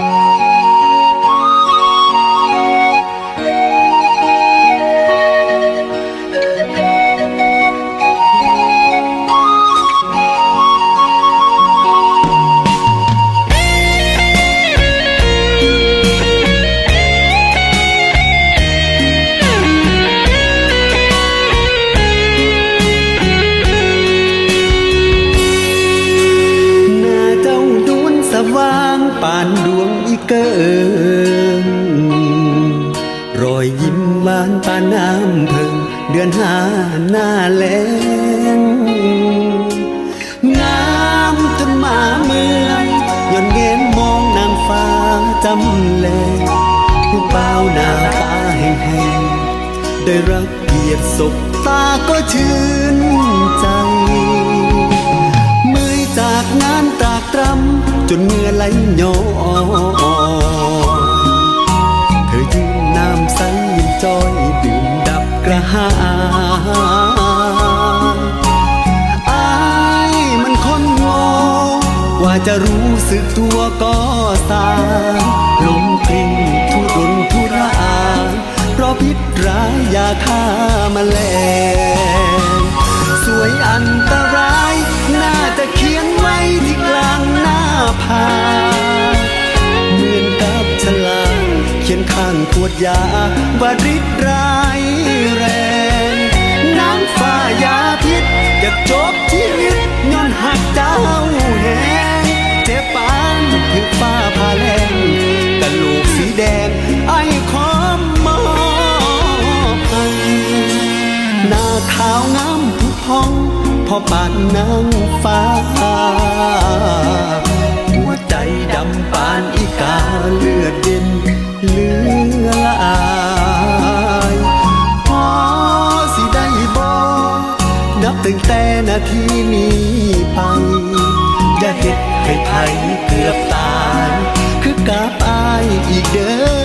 หน้ เกิงรอยยิ้มหวานปาน้ำเพิง เดือนหาหน้าแลงงามจนมาเมืองย้อนเงนมองนางฟ้าจำแลงผู้เป้าหน้าตาแห้งๆได้รักเกียรติศพตาก็ชื่นใจเมื่อจากงานตากตรำจนเหงื่อไหลย้อ หาอายมันคนโง่กว่าจะรู้สึกตัวก็สายลมกลิ้งทุรนทุรายเพราะพิษร้ายยาฆ่าแมลงสวยอันตราย น่าจะเขียนไว้ที่กลางหน้าผาเหมือนกับฉลาเขียนข้างขวดยาว่าฤทธิ์ร้า กจบชีวิตย้อนหักเจ้าแหงเจ็บปานถึงฟ้าผ่าแรงกะโหลกสีแดงไอ้ขอมมอบให้หน้าขาวงามผุพองพอปานนางฟ้า หัวใจดำปานอีกาเลือดเย็นเลือ ปัง อย่าเห็ดให้ไผเกือบตาย คือกาบอายอีกเด้อ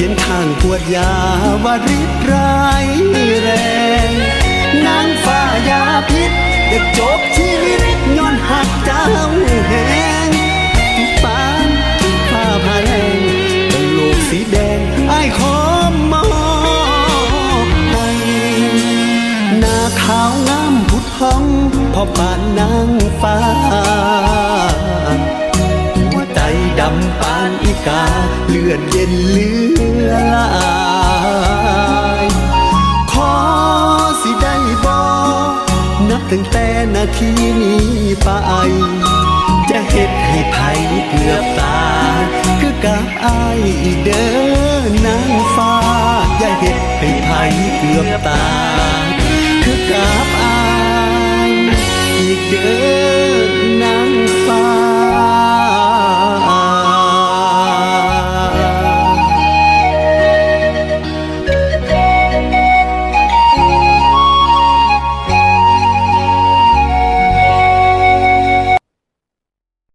ขียนข้างขวดยาวาฤทธิ์ร้ายแรง นางฟ้ายาพิษอยากจบชีวิตย้อนหักเจ้าแหงปานฟ้าผ่าแรงกะโลกสีแดงไอ้ขอมอให้นาขาวงามผุดพองพอปานนางฟ้า ลือดเย็นเลือลายขอสิได้บอกนับตั้งแต่นาทีนี้ไป จะเฮ็ดให้ภัยเกือบตา คือกับอายอีเด้อนางฟ้า อย่าเฮ็ดให้ภัยเกือบตา คือกับอายอีเด้อ